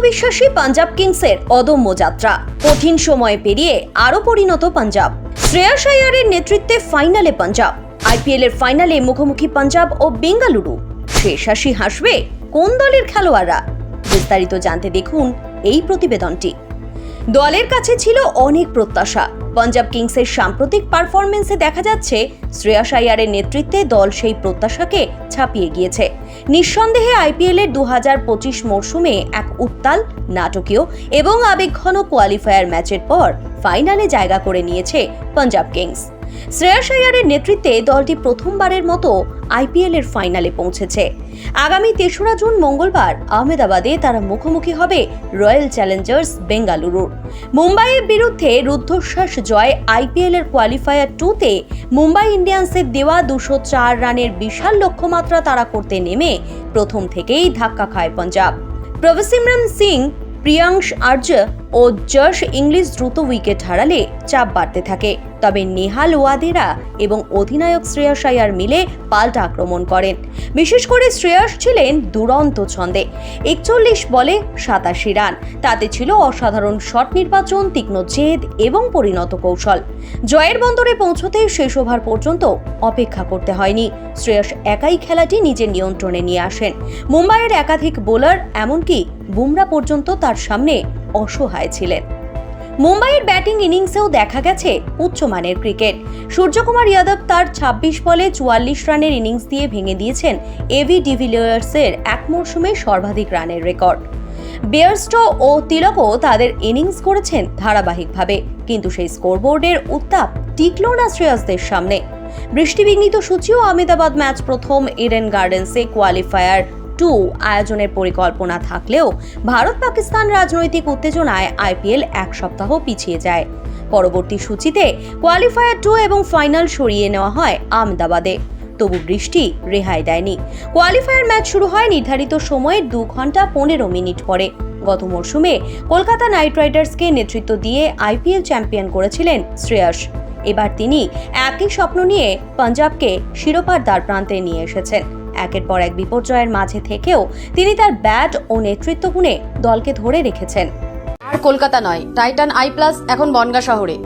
আত্মবিশ্বাসী পাঞ্জাব কিংসের অদম্য যাত্রা। কঠিন সময়ে পেরিয়ে আরও পরিণত পাঞ্জাব। শ্রেয়াস আয়ারের নেতৃত্বে ফাইনালে পাঞ্জাব। আইপিএল এর ফাইনালে মুখোমুখি পাঞ্জাব ও বেঙ্গালুরু। শেষ হাসি হাসবে কোন দলের খেলোয়াড়রা? বিস্তারিত জানতে দেখুন এই প্রতিবেদনটি। দলের কাছে ছিল অনেক প্রত্যাশা। পাঞ্জাব কিংসের সাম্প্রতিক পারফরমেন্সে দেখা যাচ্ছে শ্রেয়াস আয়ারের নেতৃত্বে দল সেই প্রত্যাশাকে ছাপিয়ে গিয়েছে। নিঃসন্দেহে আইপিএলের দু হাজার পঁচিশ মরশুমে এক উত্তাল, নাটকীয় এবং আবেগঘন কোয়ালিফায়ার ম্যাচের পর ফাইনালে জায়গা করে নিয়েছে পাঞ্জাব কিংস। শ্রেয়াস আয়ারের নেতৃত্বে দলটি প্রথমবারের মতো আইপিএল এর ফাইনালে পৌঁছেছে। আগামী তেসরা জুন মঙ্গলবার আহমেদাবাদে তারা মুখোমুখি হবে রয়্যাল চ্যালেঞ্জার্স বেঙ্গালুরুর। মুম্বাইয়ের বিরুদ্ধে রুদ্ধশ্বাস জয় আইপিএল এর কোয়ালিফায়ার টুতে মুম্বাই ইন্ডিয়ান্সের দেওয়া দুশো চার রানের বিশাল লক্ষ্যমাত্রা তারা করতে নেমে প্রথম থেকেই ধাক্কা খায় পাঞ্জাব। প্রভসিমরন সিং, প্রিয়াংশ আর্য ও যশ ইংলিশ দ্রুত উইকেট হারালে চাপ বাড়তে থাকে। তবে নেহাল ওয়াদেরা এবং অধিনায়ক শ্রেয়স আয়ার মিলে পাল্টা আক্রমণ করেন। বিশেষ করে শ্রেয়স ছিলেন দুরন্ত ছন্দে। একচল্লিশ বলে সাতাশি রান। তাতে ছিল অসাধারণ শট নির্বাচন, তীক্ষ্ণ জেদ এবং পরিণত কৌশল। জয়ের বন্দরে পৌঁছতে শেষ ওভার পর্যন্ত অপেক্ষা করতে হয়নি। শ্রেয়স একাই খেলাটি নিজের নিয়ন্ত্রণে নিয়ে আসেন। মুম্বাইয়ের একাধিক বোলার, এমনকি বুমরা পর্যন্ত তার সামনে অসহায় ছিলেন। মুম্বাইয়ের ব্যাটিং ইনিংসেও দেখা গেছে উচ্চমানের ক্রিকেট। সূর্যকুমার যাদব তার ২৬ বলে চুয়াল্লিশ রানের ইনিংস দিয়ে ভেঙে দিয়েছেন এভি ডিভিলিয়ার্সের এক মরশুমে সর্বাধিক রানের রেকর্ড। বেয়ারস্টো ও তিলকও তাদের ইনিংস করেছেন ধারাবাহিকভাবে, কিন্তু সেই স্কোরবোর্ডের উত্তাপ টিকল না শ্রেয়াসদের সামনে। বৃষ্টিবিঘ্নিত সূচিও আহমেদাবাদ ম্যাচ প্রথম ইডেন গার্ডেন্সে কোয়ালিফায়ার টু আয়োজনের পরিকল্পনা থাকলেও ভারত পাকিস্তান রাজনৈতিক উত্তেজনায় আইপিএল এক সপ্তাহ পিছিয়ে যায়। পরবর্তী সূচিতে কোয়ালিফায়ার টু এবং ফাইনাল সরিয়ে নেওয়া হয় আহমেদাবাদে। তবু বৃষ্টি রেহাই দেয়নি। কোয়ালিফায়ার ম্যাচ শুরু হয় নির্ধারিত সময়ের দু ঘণ্টা পনেরো মিনিট পরে। গত মরশুমে কলকাতা নাইট রাইডার্সকে নেতৃত্ব দিয়ে আইপিএল চ্যাম্পিয়ন করেছিলেন শ্রেয়স। এবার তিনি একই স্বপ্ন নিয়ে পাঞ্জাবকে শিরোপার দ্বার প্রান্তে নিয়ে এসেছেন। একের পর এক বিপর্যয়ের মাঝে থেকেও তিনি তার ব্যাট ও নেতৃত্ব গুণে দলকে ধরে রেখেছেন। আর কলকাতা নয় টাইটান আই প্লাস এখন বনগা শহরে।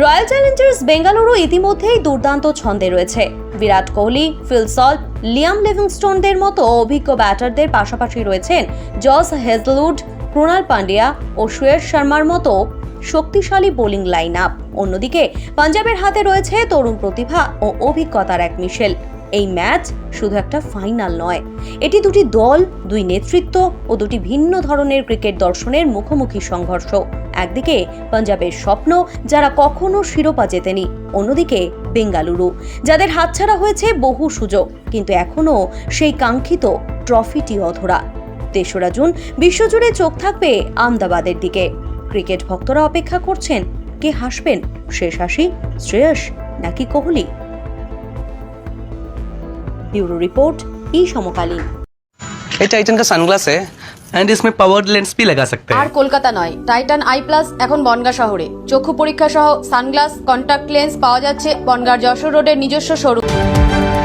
রয়্যাল চ্যালেঞ্জার্স বেঙ্গালুরু ইতিমধ্যেই দুর্দান্ত ছন্দে রয়েছে। Virat Kohli Phil Salt Liam লিভিংস্টোনদের মতো অভিজ্ঞ ব্যাটারদের পাশাপাশি রয়েছেন জস হেজলউড ক্রুনাল পান্ডিয়া ও শ্রেয়স শর্মার মতো শক্তিশালী বোলিং লাইন আপ অন্যদিকে পাঞ্জাবের হাতে রয়েছে তরুণ প্রতিভা ও অভিজ্ঞতার এক মিশেল। এই ম্যাচ শুধু একটা ফাইনাল নয়। এটি দুটি দল, দুই নেতৃত্ব ও দুটি ভিন্ন ধরনের ক্রিকেট দর্শনের মুখোমুখি সংঘর্ষ। একদিকে পাঞ্জাবের স্বপ্ন, যারা কখনো শিরোপা জেতেনি, অন্যদিকে বেঙ্গালুরু, যাদের হাতছাড়া হয়েছে বহু সুযোগ, কিন্তু এখনও সেই কাঙ্ক্ষিত ট্রফিটি অধরা। তেসরা জুন বিশ্বজুড়ে চোখ থাকবে আমদাবাদের দিকে। ক্রিকেট ভক্তরা অপেক্ষা করছেন, কে হাসবেন, শেষ হাসি, শ্রেয়স নাকি কোহলি? ब्यूरो रिपोर्ट ई समकालीन ये टाइटन का सनग्लास है एंड इसमें पावर लेंस भी लगा सकते আর हैं কলকাতা নয় টাইটান আই প্লাস এখন বনগা শহরে চক্ষু পরীক্ষা সহ সানগ্লাস কন্টাক্ট লেন্স পাওয়া যাচ্ছে বনগার যশোর রোডের নিজস্ব শোরুম